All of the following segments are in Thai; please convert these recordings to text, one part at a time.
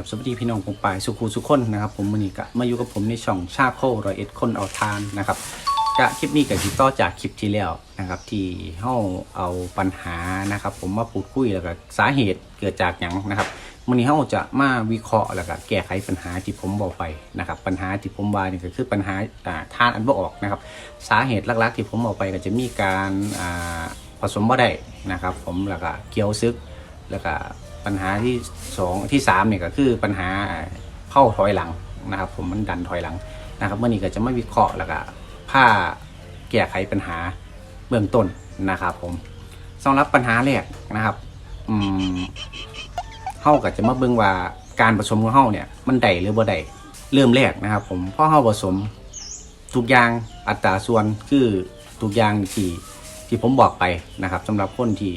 กับสวัสดีพี่น้องผมปายสุขูสุขคนนะครับผมมือนี้กะมาอยู่กับผมในช่องชาโครอยเอ็ดคนเอาทานนะครับกะคลิปนี้กับที่ต่อจากคลิปที่แล้วนะครับที่เฮาเอาปัญหานะครับ ผมมาพูดคุยแล้วก็สาเหตุเกิดจากหยังนะครับมือนี้เฮาจะมาวิเคราะห์แล้วก็แก้ไขปัญหาที่ผมบอกไปนะครับปัญหาที่ผมว่านี่ก็คือปัญหาอ่าทานอันบ่ออกนะครับสาเหตุหลักๆ ที่ผมบอกไปก็จะมีการอ่าผสมบ่ได้นะครับ ผมแล้วก็เกี่ยวซึกแล้วก็ ปัญหาที่สองที่สามเนี่ยก็คือปัญหาเข้าถอยหลังนะครับ ผมมันดันถอยหลังนะครับเมื่อนี้ก็จะไม่วิเคราะห์แล้วก็ผ้าแก้ไขปัญหาเบื้องต้นนะครับ ผมสำหรับปัญหาแรกนะครับอืมเฮาก็จะมาเบิ่งว่าการผสมของเฮาเนี่ยมันได้หรือบ่ได้เริ่มแรกนะครับ ผมเพราะเฮาผสมทุกอย่างอัตราส่วนคือทุกอย่างที่ที่ผมบอกไปนะครับสำหรับคนที่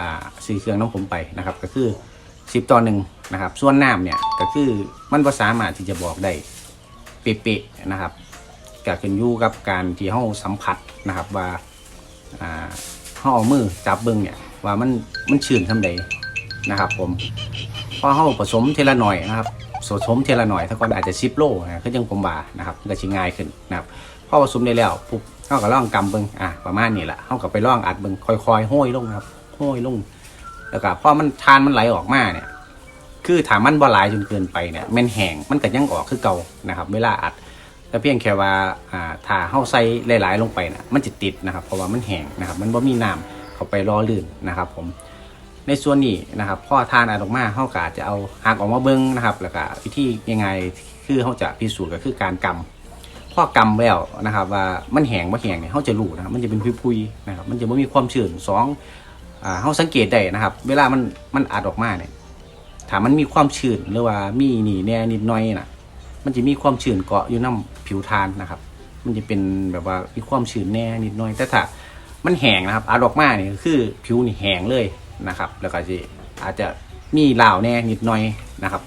อ่าซื้อเครื่องน้ำผมไปนะครับ ก็คือ10ต่อหนึ่งนะครับ ส่วนน้ำเนี่ยก็คือมันภาษามารถที่จะบอกได้เป๊ะๆนะครับก็ขึ้นอยู่กับการที่เราสัมผัสนะครับว่าอ่าเราเอามือจับเบิ้งเนี่ยว่ามันมันชื้นทำใดนะครับ ผมพอเราผสมเทละหน่อยนะครับผสมเทละหน่อยถ้าก่อนอาจจะซิปโลนะก็ยังผมว่านะครับก็ชิง่ายขึ้นนะครับพอผสมได้แล้วปุ๊บเราก็ล่องกำเบิ้งอะประมาณนี้แหละเราก็ไปล่องอัดเบิ้งค่อยๆห้อยลงครับ ห้อยลง แล้วก็พอมันทานมันไหลออกมาเนี่ย คือถามมันบ่หลายจนเกินไปเนี่ยมันแห้งมันก็ยังออกคือเก่านะครับ เวลาอัดแต่เพียงแค่ว่าอ่าถ้าเฮาใส่หลาย ๆ ลงไปน่ะมันจะติดนะครับ เพราะว่ามันแห้งนะครับ มันบ่มีน้ำเข้าไปรอลื่นนะครับ ผมในส่วนนี้นะครับพ่อทานอัดออกมาเฮาก็อาจะเอาหักออกมาเบิ่งนะครับแล้วก็วิธียังไงคือเฮาจะพิสูจน์ก็คือการกำพ่อกำแล้วนะครับ ว่ามันแห้งบ่แห้งเนี่ยเฮาจะรู้นะครับมันจะเป็นพุยๆนะครับ มันจะไม่มีความชื้นสอง อ่าเขาสังเกตได้นะครับ เวลามันมันอัดออกมาเนี่ยถ้ามันมีความชื้นหรือว่ามีหนีแน่นิดหน่อยน่ะ มันจะมีความชื้นเกาะอยู่น้ำผิวทานนะครับ มันจะเป็นแบบว่ามีความชื้นแน่นิดหน่อย แต่ถ้ามันแห้งนะครับอัดออกมาเนี่ยคือผิวนี่แห้งเลยนะครับ แล้วก็จะอาจจะมีลาวแน่นิดหน่อยนะครับ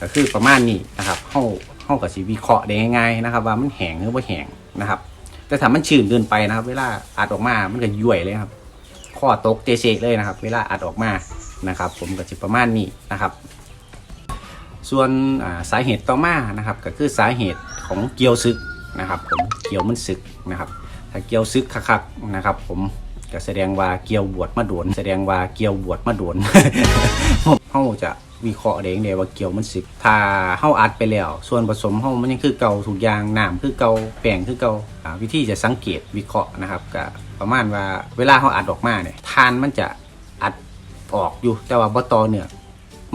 ก็คือประมาณนี้นะครับเข้าเข้ากับสีวิเคราะห์ได้ง่ายๆนะครับ ว่ามันแห้งหรือว่าแห้งนะครับ แต่ถ้ามันชื้นเกินไปนะครับ เวลาอัดออกมามันก็ย่วยเลยครับ ข้อตกเจเจเลยนะครับ เวลาอัดออกมานะครับ ผมก็จะประมาณนี้นะครับ ส่วนาสาเหตุต่อมานะครับก็คือสาเหตุของเกียวซึกนะครับ ผมเกียวมันซึกนะครับ ถ้าเกียวซึกคักๆนะครับ ผมก็แสดงว่าเกียวบวชมาโดนแสดงว่าเกียวบวชมาโดนเขาจะ วิเคราะห์ได้เองเดว่าเกี่ยวมันซึกถ้าเฮาอัดไปแล้ว ส่วนผสมเฮามันยังคือเก่าทุกอย่างน้ำคือเก่าแป้งคือเก่าอ่าวิธีจะสังเกตวิเคราะห์นะครับก็ประมาณว่าเวลาเฮาอัดออกมาเนี่ยทานมันจะอัดออกอยู่แต่ว่าบ่ต่อเนื่อง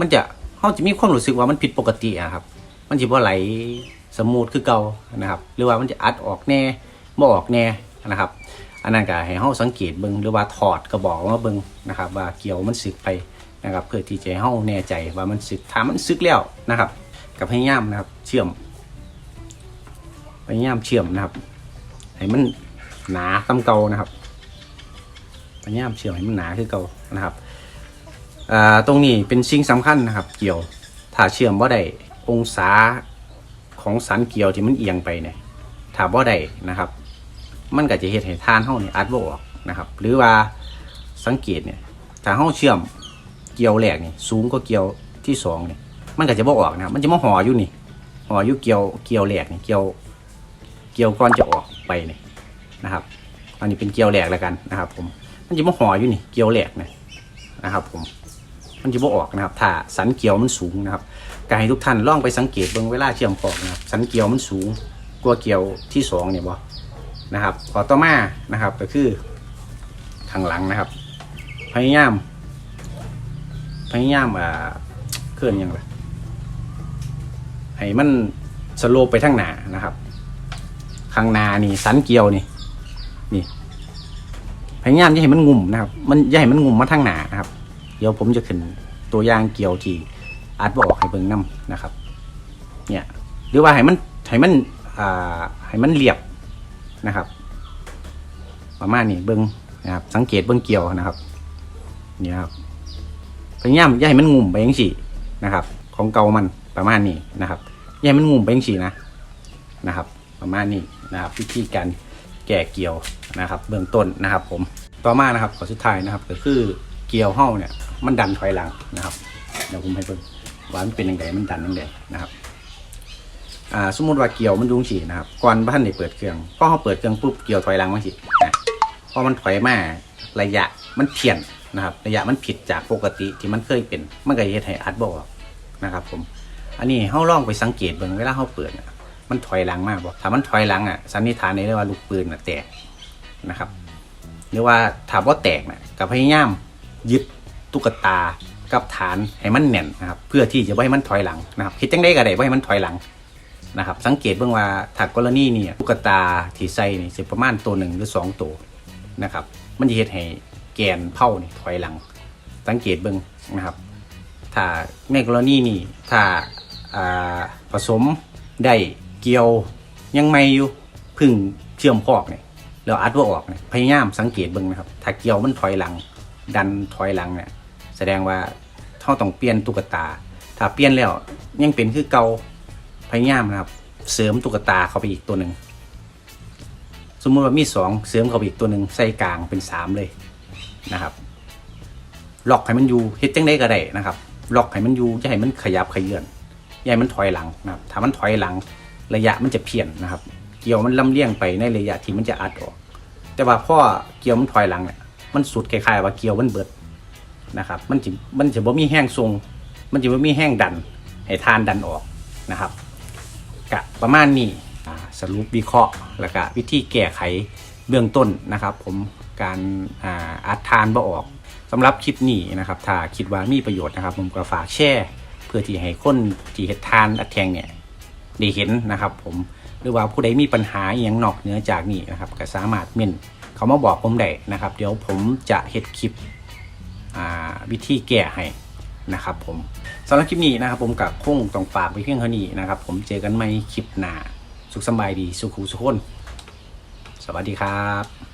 มันจะเฮาจะมีความรู้สึกว่ามันผิดปกติอะครับ มันสิบ่ไหลสมูทคือเก่านะครับ หรือว่ามันจะอัดออกแน่บ่ออกแน่นะครับอันนั้นก็ให้เฮาสังเกตเบิ่งหรือว่าถอดกระบอกมาเบิ่งนะครับ ว่าเกี่ยวมันสึกไป นะครับเพื่อที่จะให้เฮาแน่ใจว่ามันสึกถ้ามันสึกแล้วนะครับก็พยายามนะครับ เชื่อมพยายามเชื่อมนะครับให้มันหนาตำเก่านะครับพยายามเชื่อมให้มันหนาคือเก่านะครับตรงนี้เป็นสิ่งสำคัญนะครับ เกี่ยวถ้าเชื่อมบ่ได้องศาของสันเกี่ยวที่มันเอียงไปเนี่ยถ้าบ่ได้นะครับ มันก็จะเฮ็ดให้ทานเฮานี่อัดบ่ออกนะครับ หรือว่าสังเกตเนี่ยถ้าเฮาเชื่อม กี่ยวแรกนี่สูงกว่าเกี่ยวที่สองนี่มันก็จะบ่ออกนะมันจะมาห่ออยู่นี่ห่ออยู่เกี่ยวเกี่ยวแรกนี่เกี่ยวเกี่ยวก่อนจะออกไปนี่นะครับ อันนี้เป็นเกี่ยวแรกแล้วกันนะครับ ผม มันจะมาห่ออยู่นี่เกี่ยวแรกนี่นะครับ ผม มันจะบ่ออกนะครับถ้าสันเกี่ยวมันสูงนะครับก็ให้ทุกท่านลองไปสังเกตเบิ่งเวลาเชื่อมปอกนะครับสันเกี่ยวมันสูงกว่าเกี่ยวที่สองเนี่ยบ่นะครับขอต่อมานะครับก็คือข้างหลังนะครับ พยายาม พยายามอ่าเคลื่อนยังไงให้มันสโลปไปทางหน้านะครับ ข้างหน้านี่สันเกียวนี่นี่พยายามอย่าให้มันงุ่มนะครับ มันอย่าให้มันงุ่มมาทางหน้านะครับ เดี๋ยวผมจะขึ้นตัวอย่างเกี่ยวที่อาจบอกให้เบิ่งนํนะครับ เนี่ยหรือว่าให้มันให้มันอ่าให้มันเรียบนะครับ ประมาณนี้เบิ้งนะครับ สังเกตเบิ้งเกี่ยวนะครับ เนี่ครับ พยายามอย่าให้มันงุ่มไปยังสี่นะครับ ของเก่ามันประมาณนี้นะครับอย่าให้มันงุ่มไปยังสี่นะนะครับ ประมาณนี้นะครับวิธีการแก่เกี่ยวนะครับ เบื้องต้นนะครับ ผมต่อมานะครับข้อสุดท้ายนะครับ ก็คือเกี่ยวเห้าเนี่ย มันดันถอยหลังนะครับเดี๋ยวผมให้เบิ้งว่ามันเป็นยังไงมันดันยังไงนะครับอ่าสมมติว่าเกี่ยวมันยุงสีนะครับก่อนบ้านได้เปิดเครื่องพอเขาเปิดเครื่องปุ๊บเกี่ยวถอยหลังมาสินะพอมันถอยมาระยะมันเพี้ยน นะครับระยะมันผิดจากปกติที่มันเคยเป็นมันก็เฮ็ดให้อัดบออกนะครับผมอันนี้เฮาลองไปสังเกตเบิ่งเวลาเฮาเปิดมันถอยหลังมากบ่ถ้ามันถอยหลังอะสันนิษฐานได้เลยว่าลูกปืนน่ะแตกนะครับหรือว่าถามว่าแตกน่ะก็พยายามยึดตุ๊กตากับฐานให้มันแน่นนะครับ เพื่อที่จะไม่ให้มันถอยหลังนะครับคิดจังได้ก็ได้ไม่ให้มันถอยหลังนะครับ สังเกตเบื้องว่าถ้ากรณีนี่ตุ๊กตาที่ใส่นี่สิประมาณตัวหนึ่งหรือสองตัวนะครับ มันจะเฮ็ดให้ แกนเผานี่ถอยหลัง สังเกตเบื้งนะครับ ถ้าในกรณีนี้ถ้าผสมได้เกี่ยวยังไม่อยู่พึ่งเชื่อมพอกเนี่ยแล้วอัดว่าออกเนี่ยพยายามสังเกตเบิ่งนะครับ ถ้าเกี่ยวมันถอยหลัง ดันถอยหลังเนี่ยแสดงว่าเราต้องเปลี่ยนตุ๊กตา ถ้าเปลี่ยนแล้วยังเป็นคือเก่าพยายามนะครับ เสริมตุ๊กตาเข้าไปอีกตัวหนึ่งสมมุติว่ามีสองเสริมเข้าไปอีกตัวหนึ่งใส่กลางเป็นสามเลย นะครับล็อกให้มันอยู่เฮ็ดจังได้ก็ได้นะครับล็อกให้มันอยู่อย่าให้มันขยับขยื่นอย่าให้มันถอยหลังนะครับ ถ้ามันถอยหลังระยะมันจะเพี้ยนนะครับ เกี่ยวมันลำเลียงไปในระยะที่มันจะอัดออก แต่ว่าพ่อเกี่ยวมันถอยหลังเนี่ยมันสุดคล้ายๆว่าเกี่ยวมันเบิดนะครับ มันจะมันจะบ่มีแห้งทรง มันจะบ่มีแห้งดัน ให้ทานดันออกนะครับกะประมาณนี้สรุปวิเคราะห์แล้วก็วิธีแก้ไขเบื้องต้นนะครับ ผม การอัดทานบ่ออกสำหรับคลิปนี้นะครับ ถ้าคิดว่ามีประโยชน์นะครับผมก็ฝากแชร์เพื่อที่ให้คนที่เห็ดทานอัดแทงเนี่ยได้เห็นนะครับ ผมหรือว่าผู้ใดมีปัญหาอย่างนอกเหนือจากนี้นะครับก็สามารถเม่นเขามาบอกผมได้นะครับ เดี๋ยวผมจะเห็ดคลิปวิธีแก้ให้นะครับผมสำหรับคลิปนี้นะครับ ผมกับคงต้องฝากไว้เพียงเท่านี้นะครับ ผมเจอกันใหม่คลิปหน้าสุขสบายดีสุขุสุขคนสวัสดีครับ